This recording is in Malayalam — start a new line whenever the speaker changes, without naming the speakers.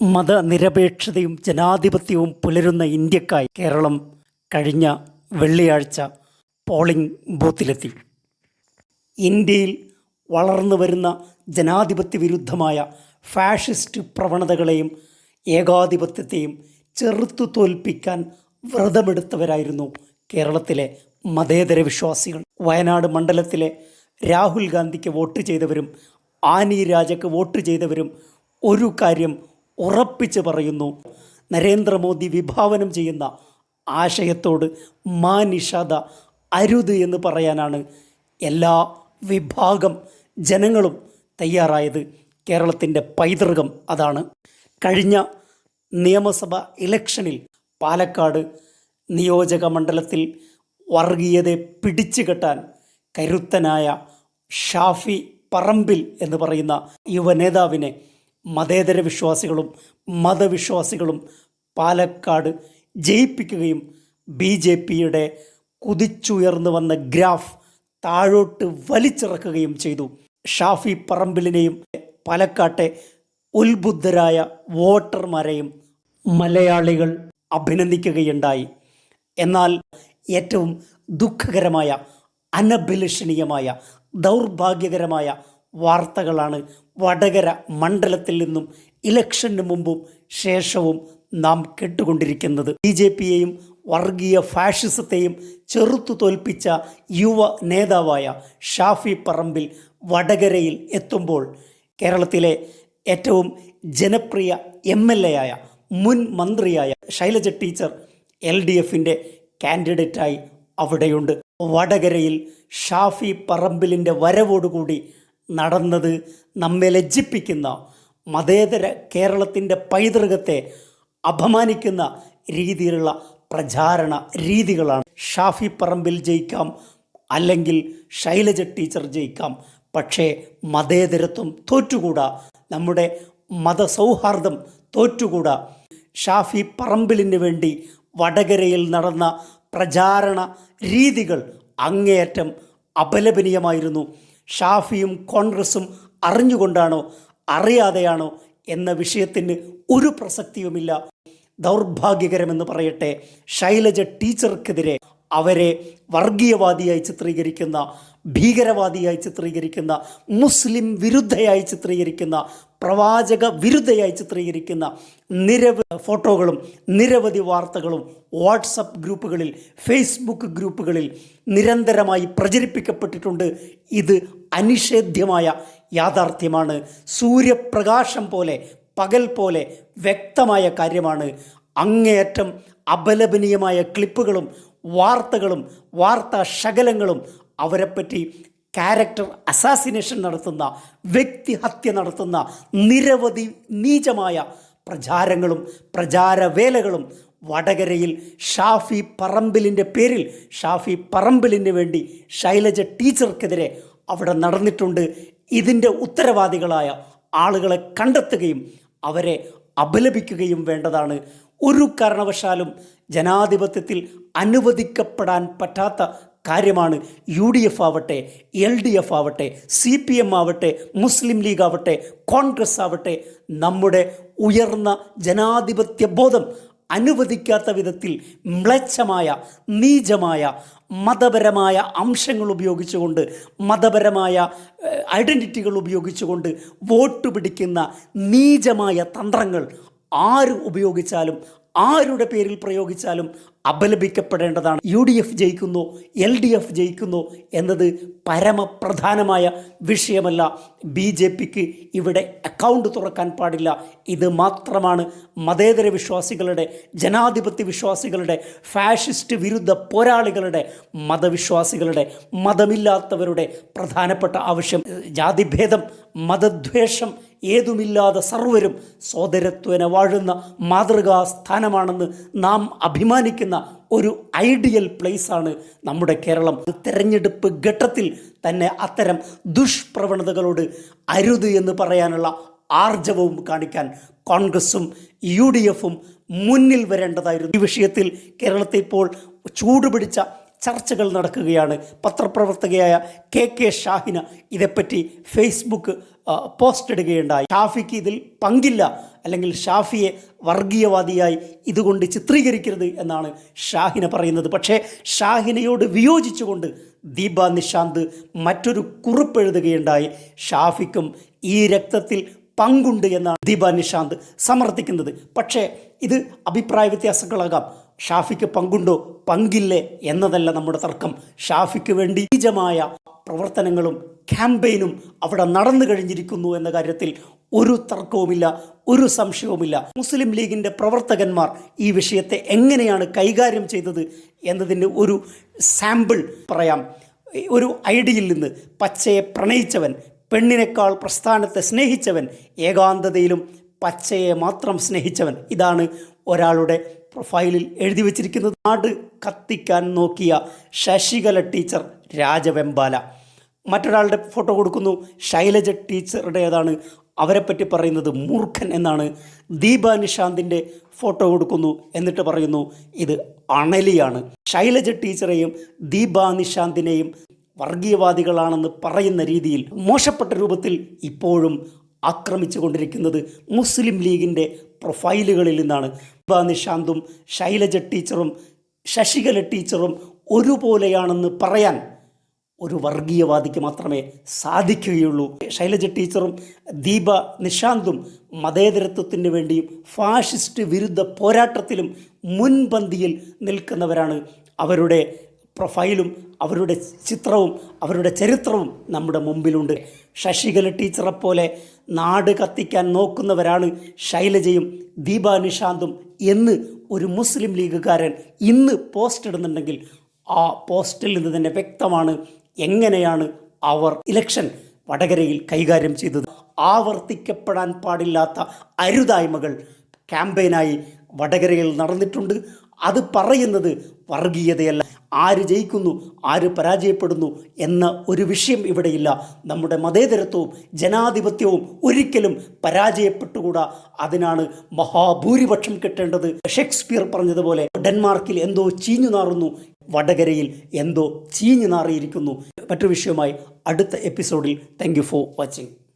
മതനിരപേക്ഷതയും ജനാധിപത്യവും പുലരുന്ന ഇന്ത്യക്കായി കേരളം കഴിഞ്ഞ വെള്ളിയാഴ്ച പോളിംഗ് ബൂത്തിലെത്തി. ഇന്ത്യയിൽ വളർന്നു വരുന്ന ജനാധിപത്യ വിരുദ്ധമായ ഫാഷിസ്റ്റ് പ്രവണതകളെയും ഏകാധിപത്യത്തെയും ചെറുത്തു തോൽപ്പിക്കാൻ വ്രതമെടുത്തവരായിരുന്നു കേരളത്തിലെ മതേതര വിശ്വാസികൾ. വയനാട് മണ്ഡലത്തിലെ രാഹുൽ ഗാന്ധിക്ക് വോട്ട് ചെയ്തവരും ആനി രാജയ്ക്ക് വോട്ട് ചെയ്തവരും ഒരു കാര്യം ഉറപ്പിച്ച് പറയുന്നു. നരേന്ദ്രമോദി വിഭാവനം ചെയ്യുന്ന ആശയത്തോട് മാനിഷാദ അരുത് എന്ന് പറയാനാണ് എല്ലാ വിഭാഗം ജനങ്ങളും തയ്യാറായത്. കേരളത്തിന്റെ പൈതൃകം അതാണ്. കഴിഞ്ഞ നിയമസഭ ഇലക്ഷനിൽ പാലക്കാട് നിയോജക മണ്ഡലത്തിൽ വർഗീയതയെ പിടിച്ചു കെട്ടാൻ കരുത്തനായ ഷാഫി പറമ്പിൽ എന്ന് പറയുന്ന യുവനേതാവിനെ മതേതര വിശ്വാസികളും മതവിശ്വാസികളും പാലക്കാട് ജയിപ്പിക്കുകയും ബി ജെ പിയുടെ കുതിച്ചുയർന്നു വന്ന ഗ്രാഫ് താഴോട്ട് വലിച്ചിറക്കുകയും ചെയ്തു. ഷാഫി പറമ്പിലിനെയും പാലക്കാട്ടെ ഉത്ബുദ്ധരായ വോട്ടർമാരെയും മലയാളികൾ അഭിനന്ദിക്കുകയുണ്ടായി. എന്നാൽ ഏറ്റവും ദുഃഖകരമായ അനഭിലഷണീയമായ ദൗർഭാഗ്യകരമായ വാർത്തകളാണ് വടകര മണ്ഡലത്തിൽ നിന്നും ഇലക്ഷന് മുമ്പും ശേഷവും നാം കേട്ടുകൊണ്ടിരിക്കുന്നത്. ബി ജെ പിയെയും വർഗീയ ഫാഷിസത്തെയും ചെറുത്തു തോൽപ്പിച്ച യുവ നേതാവായ ഷാഫി പറമ്പിൽ വടകരയിൽ എത്തുമ്പോൾ കേരളത്തിലെ ഏറ്റവും ജനപ്രിയ എം എൽ എ ആയ മുൻ മന്ത്രിയായ ശൈലജ ടീച്ചർ എൽ ഡി എഫിന്റെ കാൻഡിഡേറ്റായി അവിടെയുണ്ട്. വടകരയിൽ ഷാഫി പറമ്പിലിന്റെ വരവോടുകൂടി നടന്നത് നമ്മെ ലജ്ജിപ്പിക്കുന്ന മതേതര കേരളത്തിന്റെ പൈതൃകത്തെ അപമാനിക്കുന്ന രീതിയിലുള്ള പ്രചാരണ രീതികളാണ്. ഷാഫി പറമ്പിൽ ജയിക്കാം അല്ലെങ്കിൽ ശൈലജ ടീച്ചർ ജയിക്കാം. പക്ഷേ മതേതരത്വം തോറ്റുകൂടാ. നമ്മുടെ മതസൗഹാർദ്ദം തോറ്റുകൂടാ. ഷാഫി പറമ്പിലിന് വേണ്ടി വടകരയിൽ നടന്ന പ്രചാരണ രീതികൾ അങ്ങേയറ്റം അപലപനീയമായിരുന്നു. ഷാഫിയും കോൺഗ്രസും അറിഞ്ഞുകൊണ്ടാണോ അറിയാതെയാണോ എന്ന വിഷയത്തിന് ഒരു പ്രസക്തിയുമില്ല. ദൗർഭാഗ്യകരമെന്ന് പറയട്ടെ ശൈലജ ടീച്ചർക്കെതിരെ അവരെ വർഗീയവാദിയായി ചിത്രീകരിക്കുന്ന ഭീകരവാദിയായി ചിത്രീകരിക്കുന്ന മുസ്ലിം വിരുദ്ധയായി ചിത്രീകരിക്കുന്ന പ്രവാചക വിരുദ്ധയായി ചിത്രീകരിക്കുന്ന നിരവധി ഫോട്ടോകളും നിരവധി വാർത്തകളും വാട്സപ്പ് ഗ്രൂപ്പുകളിൽ ഫേസ്ബുക്ക് ഗ്രൂപ്പുകളിൽ നിരന്തരമായി പ്രചരിപ്പിക്കപ്പെട്ടിട്ടുണ്ട്. ഇത് അനിഷേധ്യമായ യാഥാർത്ഥ്യമാണ്. സൂര്യപ്രകാശം പോലെ പകൽ പോലെ വ്യക്തമായ കാര്യമാണ്. അങ്ങേയറ്റം അപലപനീയമായ ക്ലിപ്പുകളും വാർത്തകളും വാർത്താ ശകലങ്ങളും അവരെപ്പറ്റി ക്യാരക്ടർ അസാസിനേഷൻ നടത്തുന്ന വ്യക്തിഹത്യ നടത്തുന്ന നിരവധി നീചമായ പ്രചാരങ്ങളും പ്രചാരവേലകളും വടകരയിൽ ഷാഫി പറമ്പിലിന്റെ പേരിൽ ഷാഫി പറമ്പിലിന് വേണ്ടി ശൈലജ ടീച്ചർക്കെതിരെ അവിടെ നടന്നിട്ടുണ്ട്. ഇതിന്റെ ഉത്തരവാദികളായ ആളുകളെ കണ്ടെത്തുകയും അവരെ അപലപിക്കുകയും വേണ്ടതാണ്. ഒരു കാരണവശാലും ജനാധിപത്യത്തിൽ അനുവദിക്കപ്പെടാൻ പറ്റാത്ത കാര്യമാണ് യു ഡി എഫ് ആവട്ടെ എൽ ഡി എഫ് ആവട്ടെ സി പി എം ആവട്ടെ മുസ്ലിം ലീഗ് ആവട്ടെ കോൺഗ്രസ് ആവട്ടെ നമ്മുടെ ഉയർന്ന ജനാധിപത്യ ബോധം അനുവദിക്കാത്ത വിധത്തിൽ മ്ലച്ഛമായ നീചമായ മതപരമായ അംശങ്ങൾ ഉപയോഗിച്ചുകൊണ്ട് മതപരമായ ഐഡന്റിറ്റികൾ ഉപയോഗിച്ചുകൊണ്ട് വോട്ട് പിടിക്കുന്ന നീചമായ തന്ത്രങ്ങൾ ആര് ഉപയോഗിച്ചാലും ആരുടെ പേരിൽ പ്രയോഗിച്ചാലും അപലപിക്കപ്പെടേണ്ടതാണ്. യു ഡി എഫ് ജയിക്കുന്നു എൽ ഡി എഫ് ജയിക്കുന്നു എന്നത് പരമപ്രധാനമായ വിഷയമല്ല. ബി ജെ പിക്ക് ഇവിടെ അക്കൗണ്ട് തുറക്കാൻ പാടില്ല. ഇത് മാത്രമാണ് മതേതര വിശ്വാസികളുടെ ജനാധിപത്യ വിശ്വാസികളുടെ ഫാഷിസ്റ്റ് വിരുദ്ധ പോരാളികളുടെ മതവിശ്വാസികളുടെ മതമില്ലാത്തവരുടെ പ്രധാനപ്പെട്ട ആവശ്യം. ജാതിഭേദം മതദ്വേഷം ഏതുമില്ലാതെ സർവരും സോദരത്വന വാഴുന്ന മാതൃകാ സ്ഥാനമാണെന്ന് നാം അഭിമാനിക്കുന്ന ഒരു ഐഡിയൽ പ്ലേസാണ് നമ്മുടെ കേരളം. തെരഞ്ഞെടുപ്പ് ഘട്ടത്തിൽ തന്നെ അത്തരം ദുഷ്പ്രവണതകളോട് അരുത് എന്ന് പറയാനുള്ള ആർജവവും കാണിക്കാൻ കോൺഗ്രസും യു ഡി എഫും മുന്നിൽ വരേണ്ടതായിരുന്നു. ഈ വിഷയത്തിൽ കേരളത്തെ ഇപ്പോൾ ചൂടുപിടിച്ച ചർച്ചകൾ നടക്കുകയാണ്. പത്രപ്രവർത്തകയായ കെ കെ ഷാഹിന ഇതേപ്പറ്റി ഫേസ്ബുക്ക് പോസ്റ്റ് ഇടുകയുണ്ടായി. ഷാഫിക്ക് ഇതിൽ പങ്കില്ല. അല്ലെങ്കിൽ ഷാഫിയെ വർഗീയവാദിയായി ഇതുകൊണ്ട് ചിത്രീകരിക്കരുത് എന്നാണ് ഷാഹിന പറയുന്നത്. പക്ഷേ ഷാഹിനയോട് വിയോജിച്ചുകൊണ്ട് ദീപ നിഷാന്ത് മറ്റൊരു കുറിപ്പ് എഴുതുകയുണ്ടായി. ഷാഫിക്കും ഈ രക്തത്തിൽ പങ്കുണ്ട് എന്നാണ് ദീപ നിഷാന്ത് സമർത്ഥിക്കുന്നത്. പക്ഷേ ഇത് അഭിപ്രായ വ്യത്യാസങ്ങളാകാം. ഷാഫിക്ക് പങ്കുണ്ടോ? പങ്കില്ലേ എന്നതല്ല നമ്മുടെ തർക്കം. ഷാഫിക്ക് വേണ്ടി ബീജമായ പ്രവർത്തനങ്ങളും ക്യാമ്പയിനും അവിടെ നടന്നു കഴിഞ്ഞിരിക്കുന്നു എന്ന കാര്യത്തിൽ ഒരു തർക്കവുമില്ല ഒരു സംശയവുമില്ല. മുസ്ലിം ലീഗിന്റെ പ്രവർത്തകന്മാർ ഈ വിഷയത്തെ എങ്ങനെയാണ് കൈകാര്യം ചെയ്തത് എന്നതിന്റെ ഒരു സാമ്പിൾ പറയാം. ഒരു ഐഡിയിൽ നിന്ന് പച്ചയെ പ്രണയിച്ചവൻ പെണ്ണിനേക്കാൾ പ്രസ്ഥാനത്തെ സ്നേഹിച്ചവൻ ഏകാന്തതയിലും പച്ചയെ മാത്രം സ്നേഹിച്ചവൻ ഇതാണ് ഒരാളുടെ പ്രൊഫൈലിൽ എഴുതി വച്ചിരിക്കുന്നത്. നാട് കത്തിക്കാൻ നോക്കിയ ശശികല ടീച്ചർ രാജവെമ്പാല. മറ്റൊരാളുടെ ഫോട്ടോ കൊടുക്കുന്നു. ശൈലജ ടീച്ചറുടേതാണ്. പറ്റി പറയുന്നത് മൂർഖൻ എന്നാണ്. ദീപ നിഷാന്തിന്റെ ഫോട്ടോ കൊടുക്കുന്നു എന്നിട്ട് പറയുന്നു ഇത് അണലിയാണ്. ശൈലജ ടീച്ചറെയും ദീപ നിഷാന്തിനെയും വർഗീയവാദികളാണെന്ന് പറയുന്ന രീതിയിൽ മോശപ്പെട്ട രൂപത്തിൽ ഇപ്പോഴും ആക്രമിച്ചു കൊണ്ടിരിക്കുന്നത് മുസ്ലിം ലീഗിന്റെ പ്രൊഫൈലുകളിൽ നിന്നാണ്. ഇബ നിശാന്തും ശൈലജ ടീച്ചറും ശശികല ടീച്ചറും ഒരുപോലെയാണെന്ന് പറയാൻ ഒരു വർഗീയവാദിക്ക് മാത്രമേ സാധിക്കുകയുള്ളൂ. ശൈലജ ടീച്ചറും ദീപ നിശാന്തും മതേതരത്വത്തിന് വേണ്ടിയും ഫാഷിസ്റ്റ് വിരുദ്ധ പോരാട്ടത്തിലും മുൻപന്തിയിൽ നിൽക്കുന്നവരാണ് അവരുടെ പ്രൊഫൈലും അവരുടെ ചിത്രവും അവരുടെ ചരിത്രവും നമ്മുടെ മുമ്പിലുണ്ട്. ശശികല ടീച്ചറെ പോലെ നാട് കത്തിക്കാൻ നോക്കുന്നവരാണ് ശൈലജയും ദീപ നിഷാന്തും എന്ന് ഒരു മുസ്ലിം ലീഗുകാരൻ ഇന്ന് പോസ്റ്റ് ഇടുന്നുണ്ടെങ്കിൽ ആ പോസ്റ്റിൽ നിന്ന് തന്നെ വ്യക്തമാണ് എങ്ങനെയാണ് അവർ ഇലക്ഷൻ വടകരയിൽ കൈകാര്യം ചെയ്തത്. ആവർത്തിക്കപ്പെടാൻ പാടില്ലാത്ത അരുതായ്മകൾ ക്യാമ്പയിനായി വടകരയിൽ നടന്നിട്ടുണ്ട്. അത് പറയുന്നത് വർഗീയതയല്ല. ആര് ജയിക്കുന്നു ആര് പരാജയപ്പെടുന്നു എന്ന ഒരു വിഷയം ഇവിടെയില്ല. നമ്മുടെ മതേതരത്വവും ജനാധിപത്യവും ഒരിക്കലും പരാജയപ്പെട്ടുകൂടാ. അതിനാണ് മഹാഭൂരിപക്ഷം കിട്ടേണ്ടത്. ഷേക്സ്പിയർ പറഞ്ഞതുപോലെ ഡെൻമാർക്കിൽ എന്തോ ചീഞ്ഞു നാറുന്നു വടകരയിൽ എന്തോ ചീഞ്ഞു നാറിയിരിക്കുന്നു. മറ്റു വിഷയമായി അടുത്ത എപ്പിസോഡിൽ. Thank for watching.